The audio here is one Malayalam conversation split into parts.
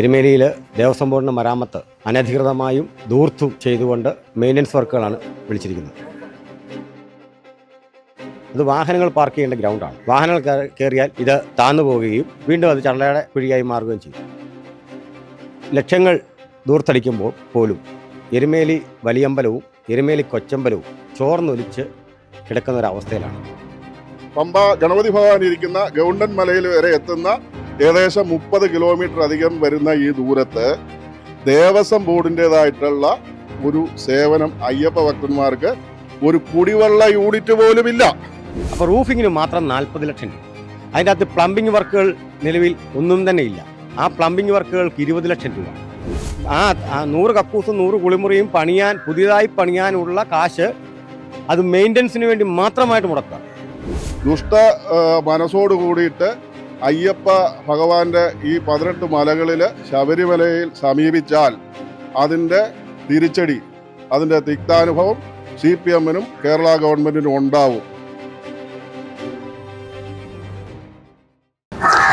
എരുമേലിയിൽ ദേവസ്വം ബോർഡിന്റെ മരാമത്ത് അനധികൃതമായും ദൂർത്തും ചെയ്തുകൊണ്ട് മെയിന്റനൻസ് വർക്കുകളാണ് വിളിച്ചിരിക്കുന്നത്. അത് വാഹനങ്ങൾ പാർക്ക് ചെയ്യേണ്ട ഗ്രൗണ്ടാണ് വാഹനങ്ങൾ കയറിയാൽ ഇത് താന്നു പോവുകയും വീണ്ടും അത് ചണ്ടയുടെ കുഴിയായി മാറുകയും ചെയ്യും. ലക്ഷങ്ങൾ ദൂർത്തടിക്കുമ്പോൾ പോലും എരുമേലി വലിയമ്പലവും എരുമേലി കൊച്ചമ്പലവും ചോർന്നൊലിച്ച് കിടക്കുന്ന ഒരു അവസ്ഥയിലാണ്. പമ്പ ഗണപതി ഭഗവാൻ ഇരിക്കുന്ന ഗൗണ്ടൻ മലയിൽ വരെ എത്തുന്ന ഏകദേശം മുപ്പത് കിലോമീറ്റർ അധികം വരുന്ന ഈ ദൂരത്ത് ദേവസ്വം ബോർഡിന്റെതായിട്ടുള്ള ഒരു സേവനം അയ്യപ്പ ഭക്തന്മാർക്ക് ഒരു കുടിവെള്ള യൂണിറ്റ് പോലും ഇല്ല അപ്പോൾ റൂഫിങ്ങിന് മാത്രം നാൽപ്പത് ലക്ഷം രൂപ. അതിന്റെ അകത്ത് പ്ലംബിംഗ് വർക്കുകൾ നിലവിൽ ഒന്നും തന്നെ ഇല്ല. ആ പ്ലംബിംഗ് വർക്കുകൾക്ക് ഇരുപത് ലക്ഷം രൂപ. ആ നൂറ് കക്കൂസും നൂറ് കുളിമുറിയും പണിയാൻ പുതിയതായി പണിയാനുള്ള കാശ് അത് മെയിന്റനൻസിന് വേണ്ടി മാത്രമായിട്ട് മുടക്കുക. ദുഷ്ട മനസ്സോട് കൂടിയിട്ട് അയ്യപ്പ ഭഗവാന്റെ ഈ പതിനെട്ട് മലകളിൽ ശബരിമലയിൽ സമീപിച്ചാൽ അതിന്റെ തിരിച്ചടി അതിന്റെ തിക്താനുഭവം സി പി എമ്മിനും കേരള ഗവൺമെന്റിനും ഉണ്ടാവും.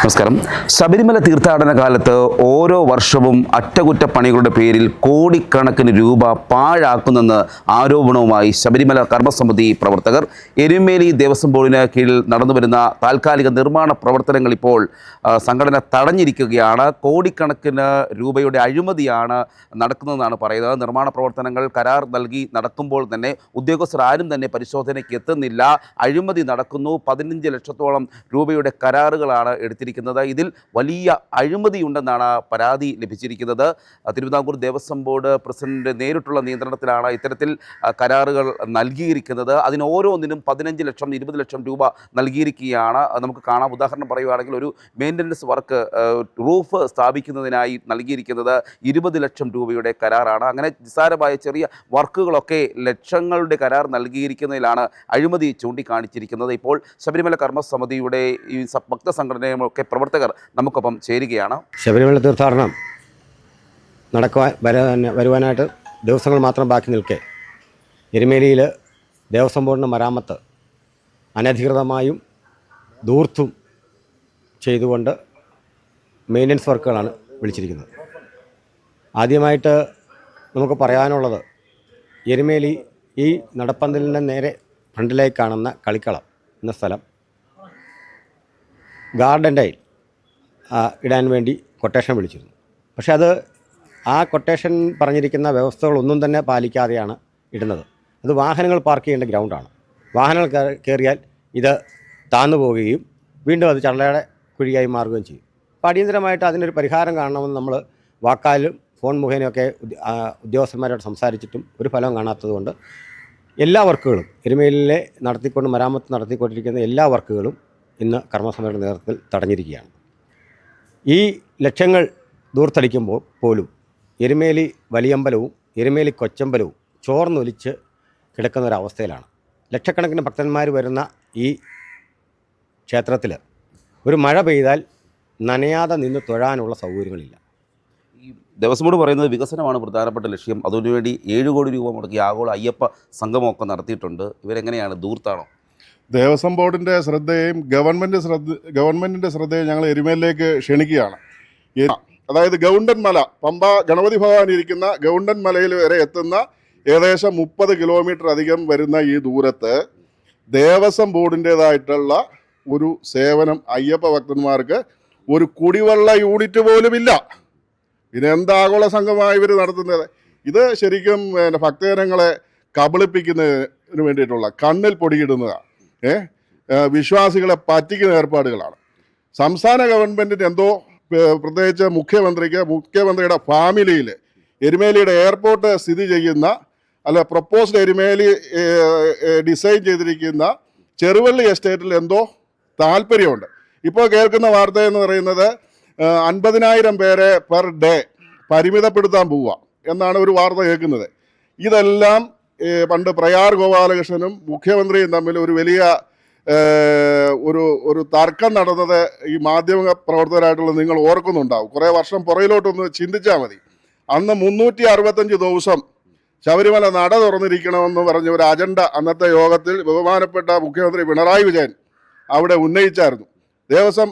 നമസ്കാരം. ശബരിമല തീർത്ഥാടന കാലത്ത് ഓരോ വർഷവും അറ്റകുറ്റപ്പണികളുടെ പേരിൽ കോടിക്കണക്കിന് രൂപ പാഴാക്കുന്നെന്ന് ആരോപണവുമായി ശബരിമല കർമ്മസമിതി പ്രവർത്തകർ. എരുമേലി ദേവസ്വം ബോർഡിന് കീഴിൽ നടന്നുവരുന്ന താൽക്കാലിക നിർമ്മാണ പ്രവർത്തനങ്ങൾ ഇപ്പോൾ സംഘടന തടഞ്ഞിരിക്കുകയാണ്. കോടിക്കണക്കിന് രൂപയുടെ അഴിമതിയാണ് നടക്കുന്നതെന്നാണ് പറയുന്നത്. നിർമ്മാണ പ്രവർത്തനങ്ങൾ കരാർ നൽകി നടക്കുമ്പോൾ തന്നെ ഉദ്യോഗസ്ഥർ ആരും തന്നെ പരിശോധനയ്ക്ക് എത്തുന്നില്ല. അഴിമതി നടക്കുന്നു. പതിനഞ്ച് ലക്ഷത്തോളം രൂപയുടെ കരാറുകളാണ് എടുത്തിരിക്കുന്നത്. ഇതിൽ വലിയ അഴിമതിയുണ്ടെന്നാണ് പരാതി ലഭിച്ചിരിക്കുന്നത്. തിരുവിതാംകൂർ ദേവസ്വം ബോർഡ് പ്രസിഡന്റ് നേരിട്ടുള്ള നിയന്ത്രണത്തിലാണ് ഇത്തരത്തിൽ കരാറുകൾ നൽകിയിരിക്കുന്നത്. അതിന് ഓരോന്നിനും പതിനഞ്ച് ലക്ഷം ഇരുപത് ലക്ഷം രൂപ നൽകിയിരിക്കുകയാണ്. നമുക്ക് കാണാം. ഉദാഹരണം പറയുകയാണെങ്കിൽ ഒരു മെയിന്റനൻസ് വർക്ക് റൂഫ് സ്ഥാപിക്കുന്നതിനായി നൽകിയിരിക്കുന്നത് ഇരുപത് ലക്ഷം രൂപയുടെ കരാറാണ്. അങ്ങനെ നിസ്സാരമായ ചെറിയ വർക്കുകളൊക്കെ ലക്ഷങ്ങളുടെ കരാർ നൽകിയിരിക്കുന്നതിലാണ് അഴിമതി ചൂണ്ടിക്കാണിച്ചിരിക്കുന്നത്. ഇപ്പോൾ ശബരിമല കർമ്മസമിതിയുടെ ഈ സ- ഭക്തസംഘടനയും ഒക്കെ പ്രവർത്തകർ നമുക്കൊപ്പം ചേരുകയാണ്. ശബരിമല തീർത്ഥാടനം നടക്കുവാൻ വരുവാനായിട്ട് ദിവസങ്ങൾ മാത്രം ബാക്കി നിൽക്കെ. എരുമേലിയിൽ ദേവസ്വം ബോർഡിന്റെ മരാമത്ത് അനധികൃതമായും ദൂർത്തും ചെയ്തുകൊണ്ട് മെയിന്റനൻസ് വർക്കുകളാണ് വിളിച്ചിരിക്കുന്നത്. ആദ്യമായിട്ട് നമുക്ക് പറയാനുള്ളത് എരുമേലി ഈ നടപ്പന്തലിന്റെ നേരെ ഫ്രണ്ടിലേക്ക് കാണുന്ന കളിക്കളം എന്ന സ്ഥലം. ഗാർഡൻ ടൈൽ ആ, ഇടാൻ വേണ്ടി കൊട്ടേഷൻ വിളിച്ചിരുന്നു. പക്ഷേ അത് ആ കൊട്ടേഷൻ പറഞ്ഞിരിക്കുന്ന വ്യവസ്ഥകളൊന്നും തന്നെ പാലിക്കാതെയാണ് ഇടുന്നത്. അത് വാഹനങ്ങൾ പാർക്ക് ചെയ്യേണ്ട ഗ്രൗണ്ടാണ്. വാഹനങ്ങൾ കയറിയാൽ ഇത് താന്നു പോവുകയും വീണ്ടും അത് ചള്ളയുടെ കുഴിയായി മാറുകയും ചെയ്യും. അപ്പോൾ അടിയന്തരമായിട്ട് അതിനൊരു പരിഹാരം കാണണമെന്ന് നമ്മൾ വാക്കാലും ഫോൺ മുഖേനയൊക്കെ ഉദ്യോഗസ്ഥന്മാരോട് സംസാരിച്ചിട്ടും ഒരു ഫലം കാണാത്തതുകൊണ്ട് എല്ലാ വർക്കുകളും എരുമേലിലെ നടത്തിക്കൊണ്ട് മരാമത്ത് നടത്തിക്കൊണ്ടിരിക്കുന്ന എല്ലാ വർക്കുകളും ഇന്ന് കർമ്മസമിതിയുടെ നേതൃത്വത്തിൽ തടഞ്ഞിരിക്കുകയാണ്. ഈ ലക്ഷ്യങ്ങൾ ദൂർത്തടിക്കുമ്പോൾ പോലും എരുമേലി വലിയമ്പലവും എരുമേലി കൊച്ചമ്പലവും ചോർന്നൊലിച്ച് കിടക്കുന്ന ഒരവസ്ഥയിലാണ് ലക്ഷക്കണക്കിന് ഭക്തന്മാർ വരുന്ന ഈ ക്ഷേത്രത്തിൽ ഒരു മഴ പെയ്താൽ നനയാതെ നിന്ന് തൊഴാനുള്ള സൗകര്യങ്ങളില്ല. ഈ ദേവസ്വം ബോർഡ് പറയുന്നത് വികസനമാണ് പ്രധാനപ്പെട്ട ലക്ഷ്യം. അതിനുവേണ്ടി ഏഴ് കോടി രൂപ മുടക്കി ആഗോള അയ്യപ്പ സംഗമമൊക്കെ നടത്തിയിട്ടുണ്ട്. ഇവരെങ്ങനെയാണ് ദൂർത്താണോ? ദേവസ്വം ബോർഡിന്റെ ശ്രദ്ധയും ഗവൺമെന്റ് ശ്രദ്ധ ഗവൺമെന്റിന്റെ ശ്രദ്ധയും ഞങ്ങൾ എരുമേലിലേക്ക് ക്ഷണിക്കുകയാണ്. അതായത് ഗൗണ്ടൻ മല പമ്പ ഗണപതി ഭഗവാൻ ഇരിക്കുന്ന ഗൗണ്ടൻ മലയിൽ വരെ എത്തുന്ന ഏകദേശം മുപ്പത് കിലോമീറ്റർ അധികം വരുന്ന ഈ ദൂരത്ത് ദേവസ്വം ബോർഡിന്റെതായിട്ടുള്ള ഒരു സേവനം അയ്യപ്പ ഭക്തന്മാർക്ക് ഒരു കുടിവെള്ള യൂണിറ്റ് പോലും ഇല്ല ഇത് എന്താഗോള സംഘമായി ഇവർ നടത്തുന്നത്? ഇത് ശരിക്കും ഭക്തജനങ്ങളെ കബളിപ്പിക്കുന്നതിന് വേണ്ടിയിട്ടുള്ള കണ്ണിൽ പൊടിയിടുന്നതാണ്. വിശ്വാസികളെ പറ്റിക്കുന്ന ഏർപ്പാടുകളാണ്. സംസ്ഥാന ഗവൺമെന്റിന്റെ എന്തോ പ്രത്യേകിച്ച് മുഖ്യമന്ത്രിക്ക് മുഖ്യമന്ത്രിയുടെ ഫാമിലിയിൽ എരുമേലിയുടെ എയർപോർട്ട് സ്ഥിതി ചെയ്യുന്ന അല്ല പ്രപ്പോസ്ഡ് എരുമേലി ഡിസൈൻ ചെയ്തിരിക്കുന്ന ചെറുവള്ളി എസ്റ്റേറ്റിൽ എന്തോ താല്പര്യമുണ്ട്. ഇപ്പോൾ കേൾക്കുന്ന വാർത്ത എന്ന് പറയുന്നത് അൻപതിനായിരം പേരെ പെർ ഡേ പരിമിതപ്പെടുത്താൻ പോവുക എന്നാണ് ഒരു വാർത്ത കേൾക്കുന്നത്. ഇതെല്ലാം പണ്ട് പ്രയാർ ഗോപാലകൃഷ്ണനും മുഖ്യമന്ത്രിയും തമ്മിൽ ഒരു വലിയ ഒരു ഒരു തർക്കം നടന്നത് ഈ മാധ്യമ പ്രവർത്തകരായിട്ടുള്ള നിങ്ങൾ ഓർക്കുന്നുണ്ടാവും. കുറേ വർഷം പുറയിലോട്ടൊന്ന് ചിന്തിച്ചാൽ മതി. അന്ന് മുന്നൂറ്റി അറുപത്തഞ്ച് ദിവസം ശബരിമല നട തുറന്നിരിക്കണമെന്ന് പറഞ്ഞ ഒരു അജണ്ട അന്നത്തെ യോഗത്തിൽ ബഹുമാനപ്പെട്ട മുഖ്യമന്ത്രി പിണറായി വിജയൻ അവിടെ ഉന്നയിച്ചായിരുന്നു. ദേവസ്വം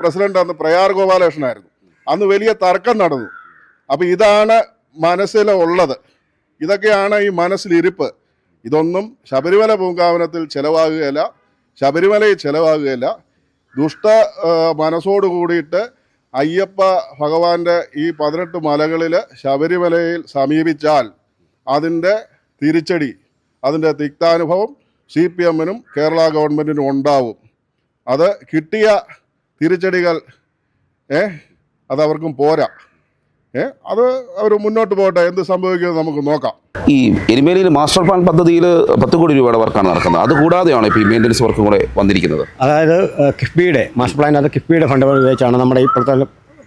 പ്രസിഡന്റ് അന്ന് പ്രയാർ ഗോപാലകൃഷ്ണനായിരുന്നു. അന്ന് വലിയ തർക്കം നടന്നു. അപ്പം ഇതാണ് മനസ്സിലുള്ളത് ഇതൊക്കെയാണ് ഈ മനസ്സിലിരിപ്പ്. ഇതൊന്നും ശബരിമല പൂങ്കാവനത്തിൽ ചിലവാകുകയില്ല. ശബരിമലയിൽ ചിലവാകുകയില്ല. ദുഷ്ട മനസ്സോട് കൂടിയിട്ട് അയ്യപ്പ ഭഗവാന്റെ ഈ പതിനെട്ട് മലകളിൽ ശബരിമലയിൽ സമീപിച്ചാൽ അതിന്റെ തിരിച്ചടി അതിന്റെ തിക്താനുഭവം സി പി എമ്മിനും കേരള ഗവൺമെന്റിനും ഉണ്ടാവും. അത് കിട്ടിയ തിരിച്ചടികൾ ഏ അതവർക്കും പോരാ. അത് അവർ മുന്നോട്ട് പോകട്ടെ എന്ത് സംഭവിക്കുന്നത് നമുക്ക് നോക്കാം. ഈ എരുമേലിയിൽ മാസ്റ്റർ പ്ലാൻ പദ്ധതിയിൽ പത്ത് കോടി രൂപയുടെ വർക്കാണ് നടക്കുന്നത്. അത് കൂടാതെയാണ് ഇപ്പോൾ ഈ മെയിന്റനൻസ് വർക്കും കൂടെ വന്നിരിക്കുന്നത്. അതായത് കിഫ്ബിയുടെ മാസ്റ്റർ പ്ലാൻ അത് കിഫ്ബിയുടെ ഫണ്ട് ഉപയോഗിച്ചാണ് നമ്മുടെ ഇപ്പോഴത്തെ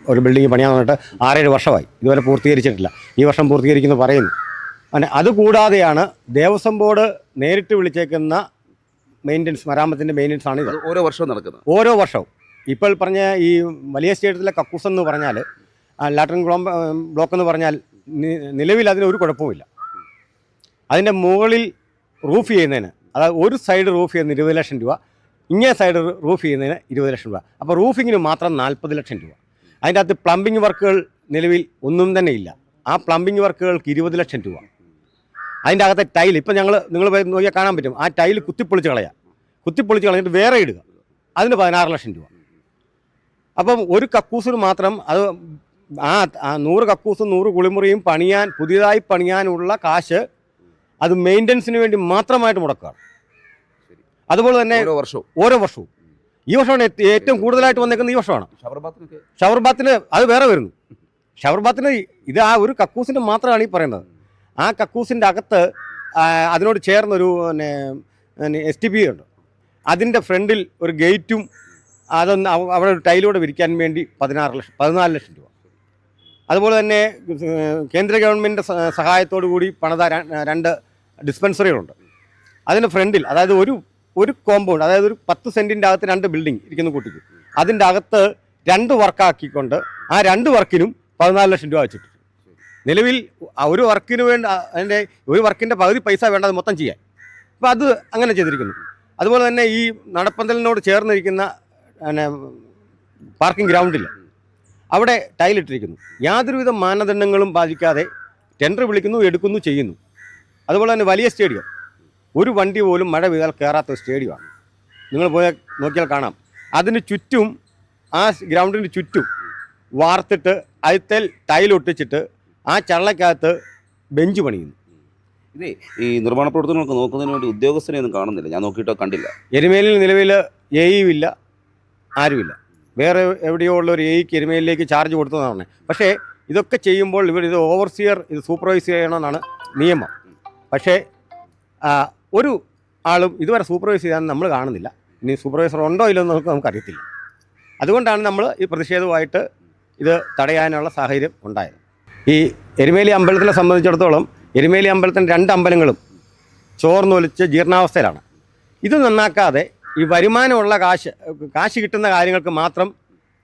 ഒരു ബിൽഡിംഗ് പണിയാൻ വന്നിട്ട് ആറേഴ് വർഷമായി. ഇതുവരെ പൂർത്തീകരിച്ചിട്ടില്ല. ഈ വർഷം പൂർത്തീകരിക്കുന്നു പറയുന്നു. അങ്ങനെ അതുകൂടാതെയാണ് ദേവസ്വം ബോർഡ് നേരിട്ട് വിളിച്ചേക്കുന്ന മെയിന്റനൻസ് മരാമത്തിന്റെ മെയിന്റനൻസ് ആണ് ഇത്. ഓരോ വർഷവും നടക്കുന്നത്. ഓരോ വർഷവും. ഇപ്പോൾ പറഞ്ഞ ഈ വലിയ സ്റ്റേഡിയത്തിലെ കക്കൂസ് എന്ന് പറഞ്ഞാൽ ലാട്രിൻ ബ്ലോ ബ്ലോക്ക് എന്ന് പറഞ്ഞാൽ നിലവിൽ അതിന് ഒരു കുഴപ്പവുമില്ല. അതിന്റെ മുകളിൽ റൂഫ് ചെയ്യുന്നതിന് അതായത് ഒരു സൈഡ് റൂഫ് ചെയ്യുന്ന ഇരുപത് ലക്ഷം രൂപ ഇങ്ങേ സൈഡ് റൂഫ് ചെയ്യുന്നതിന് ഇരുപത് ലക്ഷം രൂപ. അപ്പോൾ റൂഫിങ്ങിന് മാത്രം നാൽപ്പത് ലക്ഷം രൂപ. അതിന്റെ അകത്ത് പ്ലംബിംഗ് വർക്കുകൾ നിലവിൽ ഒന്നും തന്നെ ഇല്ല. ആ പ്ലംബിംഗ് വർക്കുകൾക്ക് ഇരുപത് ലക്ഷം രൂപ. അതിന്റെ അകത്തെ ടൈൽ ഇപ്പം ഞങ്ങൾ നിങ്ങൾ നോക്കിയാൽ കാണാൻ പറ്റും. ആ ടൈൽ കുത്തിപ്പൊളിച്ച് കളയാം. കുത്തിപ്പൊളിച്ച് കളഞ്ഞിട്ട് വേറെ ഇടുക. അതിന് പതിനാറ് ലക്ഷം രൂപ. അപ്പം ഒരു കക്കൂസിന് മാത്രം അത് ആ നൂറ് കക്കൂസും നൂറ് കുളിമുറിയും പണിയാൻ പുതിയതായി പണിയാനുള്ള കാശ് അത് മെയിന്റനൻസിന് വേണ്ടി മാത്രമായിട്ട് മുടക്കുകയാണ്. അതുപോലെ തന്നെ ഓരോ വർഷവും. ഓരോ വർഷവും. ഈ വർഷമാണ് ഏറ്റവും കൂടുതലായിട്ട് വന്നേക്കുന്നത് ഈ വർഷമാണ്. ഷവർബാത്തിന് അത് വേറെ വരുന്നു. ഷവർബാത്തിന് ഇത് ആ ഒരു കക്കൂസിന്റെ മാത്രമാണ് ഈ പറയുന്നത്. ആ കക്കൂസിന്റെ അകത്ത് അതിനോട് ചേർന്നൊരു പിന്നെ എസ് ടി പി ഉണ്ട്. അതിന്റെ ഫ്രണ്ടിൽ ഒരു ഗേറ്റും അതൊന്ന് അവിടെ ഒരു ടൈലൂടെ വിരിക്കാൻ വേണ്ടി പതിനാറ് ലക്ഷം പതിനാല് ലക്ഷം രൂപ. അതുപോലെ തന്നെ കേന്ദ്ര ഗവൺമെന്റ് സഹായത്തോടു കൂടി പണിത രണ്ട് ഡിസ്പെൻസറികളുണ്ട്. അതിന്റെ ഫ്രണ്ടിൽ അതായത് ഒരു ഒരു കോമ്പൗണ്ട് അതായത് ഒരു പത്ത് സെന്റിന്റെ അകത്ത് രണ്ട് ബിൽഡിംഗ് ഇരിക്കുന്ന കൂട്ടിക്ക്. അതിന്റെ അകത്ത് രണ്ട് വർക്കാക്കിക്കൊണ്ട് ആ രണ്ട് വർക്കിനും പതിനാല് ലക്ഷം രൂപ വെച്ചിട്ട്. നിലവിൽ ഒരു വർക്കിന് വേണ്ട അതിന്റെ ഒരു വർക്കിന്റെ പകുതി പൈസ വേണ്ടത് മൊത്തം ചെയ്യാൻ. അപ്പോൾ അത് അങ്ങനെ ചെയ്തിരിക്കുന്നു. അതുപോലെ തന്നെ ഈ നടപ്പന്തലിനോട് ചേർന്നിരിക്കുന്ന പിന്നെ പാർക്കിംഗ് ഗ്രൗണ്ടിൽ അവിടെ ടൈലിട്ടിരിക്കുന്നു യാതൊരുവിധ മാനദണ്ഡങ്ങളും പാലിക്കാതെ ടെൻഡർ വിളിക്കുന്നു എടുക്കുന്നു ചെയ്യുന്നു. അതുപോലെ തന്നെ വലിയ സ്റ്റേഡിയം ഒരു വണ്ടി പോലും മഴ പെയ്താൽ കയറാത്ത സ്റ്റേഡിയമാണ് നിങ്ങൾ പോയാൽ നോക്കിയാൽ കാണാം. അതിന് ചുറ്റും ആ ഗ്രൗണ്ടിന് ചുറ്റും വാർത്തിട്ട് അതിൽ ടൈലൊട്ടിച്ചിട്ട് ആ ചള്ളക്കകത്ത് ബെഞ്ച് പണിയുന്നു. ഇതേ ഈ നിർമ്മാണ പ്രവർത്തനങ്ങളൊക്കെ നോക്കുന്നതിന് വേണ്ടി ഉദ്യോഗസ്ഥനെ ഒന്നും കാണുന്നില്ല. ഞാൻ നോക്കിയിട്ടോ കണ്ടില്ല. എരുമേലിൽ നിലവിൽ എയും ഇല്ല ആരുമില്ല. വേറെ എവിടെയോ ഉള്ള ഒരു എയ്ക്ക് എരുമയിലേക്ക് ചാർജ് കൊടുത്തതാണ്. പക്ഷേ ഇതൊക്കെ ചെയ്യുമ്പോൾ ഇവർ ഇത് ഓവർസിയർ ഇത് സൂപ്പർവൈസ് ചെയ്യണമെന്നാണ് നിയമം. പക്ഷേ ഒരു ആളും ഇതുവരെ സൂപ്പർവൈസ് ചെയ്യാൻ നമ്മൾ കാണുന്നില്ല. ഇനി സൂപ്പർവൈസർ ഉണ്ടോ ഇല്ലെന്ന് നമുക്ക് നമുക്കറിയത്തില്ല. അതുകൊണ്ടാണ് നമ്മൾ ഈ പ്രതിഷേധവുമായിട്ട് ഇത് തടയാനുള്ള സാഹചര്യം ഉണ്ടായത്. ഈ എരുമേലി അമ്പലത്തിനെ സംബന്ധിച്ചിടത്തോളം എരുമേലി അമ്പലത്തിന്റെ രണ്ട് അമ്പലങ്ങളും ചോർന്നൊലിച്ച് ജീർണാവസ്ഥയിലാണ്. ഇത് നന്നാക്കാതെ ഈ വരുമാനമുള്ള കാശ് കാശ് കിട്ടുന്ന കാര്യങ്ങൾക്ക് മാത്രം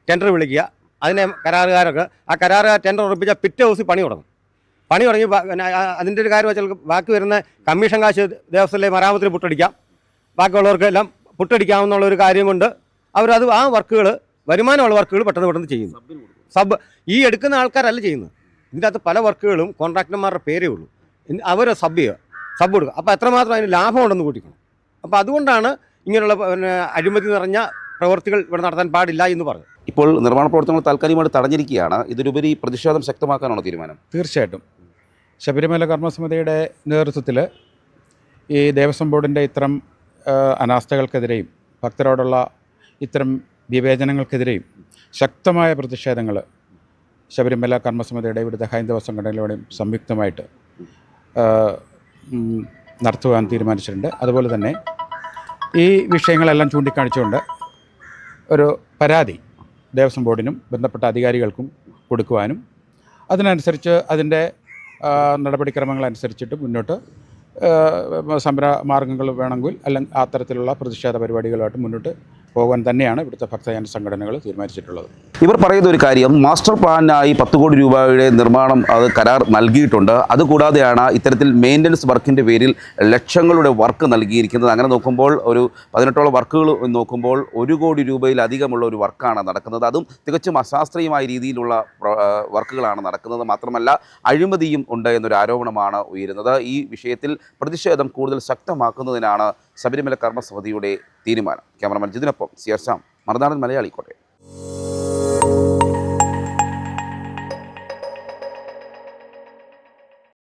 ടെൻഡർ വിളിക്കുക. അതിനെ കരാറുകാരൊക്കെ ആ കരാറുകാർ ടെൻഡർ ഉറപ്പിച്ചാൽ പിറ്റേ ദിവസം പണി തുടങ്ങും. പണി തുടങ്ങി അതിന്റെ ഒരു കാര്യം വെച്ചാൽ ബാക്കി വരുന്ന കമ്മീഷൻ കാശ് ദേവസ്വത്തിലെ മരാമത്തിൽ പുട്ടടിക്കാം. ബാക്കിയുള്ളവർക്ക് എല്ലാം പുട്ടടിക്കാമെന്നുള്ള ഒരു കാര്യം കൊണ്ട് അവരത് ആ വർക്കുകൾ വരുമാനമുള്ള വർക്കുകൾ പെട്ടെന്ന് പെട്ടെന്ന് ചെയ്യുന്നു. സബ് ഈ എടുക്കുന്ന ആൾക്കാരല്ല ചെയ്യുന്നത്. ഇതിന്റെ അകത്ത് പല വർക്കുകളും കോൺട്രാക്ടർമാരുടെ പേരേ ഉള്ളൂ. അവർ സബ് ചെയ്യുക. സബ് കൊടുക്കുക. അപ്പോൾ എത്രമാത്രം അതിന് ലാഭം ഉണ്ടെന്ന് കൂട്ടിക്കണം. അപ്പോൾ അതുകൊണ്ടാണ് ഇങ്ങനെയുള്ള പിന്നെ അഴിമതി നിറഞ്ഞ പ്രവൃത്തികൾ ഇവിടെ നടത്താൻ പാടില്ല എന്ന് പറഞ്ഞു. ഇപ്പോൾ നിർമ്മാണ പ്രവർത്തനങ്ങൾ താൽക്കാലികമായിട്ട് തടഞ്ഞിരിക്കുകയാണ്. ഇതിലുപരി പ്രതിഷേധം ശക്തമാക്കാനുള്ള തീരുമാനം? തീർച്ചയായിട്ടും. ശബരിമല കർമ്മസമിതിയുടെ നേതൃത്വത്തിൽ ഈ ദേവസ്വം ബോർഡിന്റെ ഇത്തരം അനാസ്ഥകൾക്കെതിരെയും ഭക്തരോടുള്ള ഇത്തരം വിവേചനങ്ങൾക്കെതിരെയും ശക്തമായ പ്രതിഷേധങ്ങൾ ശബരിമല കർമ്മസമിതിയുടെ ഇവിടുത്തെ ഹൈന്ദവ സംഘടനകളുടെയും സംയുക്തമായിട്ട് നടത്തുവാൻ തീരുമാനിച്ചിട്ടുണ്ട്. അതുപോലെ തന്നെ ഈ വിഷയങ്ങളെല്ലാം ചൂണ്ടിക്കാണിച്ചുകൊണ്ട് ഒരു പരാതി ദേവസ്വം ബോർഡിനും ബന്ധപ്പെട്ട അധികാരികൾക്കും കൊടുക്കുവാനും അതിനനുസരിച്ച് അതിന്റെ നടപടിക്രമങ്ങളനുസരിച്ചിട്ട് മുന്നോട്ട് സമര മാർഗങ്ങൾ വേണമെങ്കിൽ അല്ലെങ്കിൽ അത്തരത്തിലുള്ള പ്രതിഷേധ പരിപാടികളുമായിട്ട് മുന്നോട്ട് പോകാൻ തന്നെയാണ് ഇവിടുത്തെ ഭക്തജന സംഘടനകൾ തീരുമാനിച്ചിട്ടുള്ളത്. ഇവർ പറയുന്ന ഒരു കാര്യം മാസ്റ്റർ പ്ലാനായി പത്ത് കോടി രൂപയുടെ നിർമ്മാണം അത് കരാർ നൽകിയിട്ടുണ്ട്. അതുകൂടാതെയാണ് ഇത്തരത്തിൽ മെയിന്റനൻസ് വർക്കിന്റെ പേരിൽ ലക്ഷങ്ങളുടെ വർക്ക് നൽകിയിരിക്കുന്നത്. അങ്ങനെ നോക്കുമ്പോൾ ഒരു പതിനെട്ടോളം വർക്കുകൾ നോക്കുമ്പോൾ ഒരു കോടി രൂപയിലധികമുള്ള ഒരു വർക്കാണ് നടക്കുന്നത്. അതും തികച്ചും അശാസ്ത്രീയമായ രീതിയിലുള്ള വർക്കുകളാണ് നടക്കുന്നത്. മാത്രമല്ല അഴിമതിയും ഉണ്ട് എന്നൊരു ആരോപണമാണ് ഉയരുന്നത്. ഈ വിഷയത്തിൽ പ്രതിഷേധം കൂടുതൽ ശക്തമാക്കുന്നതിനാണ് ശബരിമല കർമ്മസമിതിയുടെ തീരുമാനം. ക്യാമറമാൻ ജിതിനൊപ്പം സി ആർ ശ്യാം. മറുനാടൻ മലയാളി കോട്ടയം.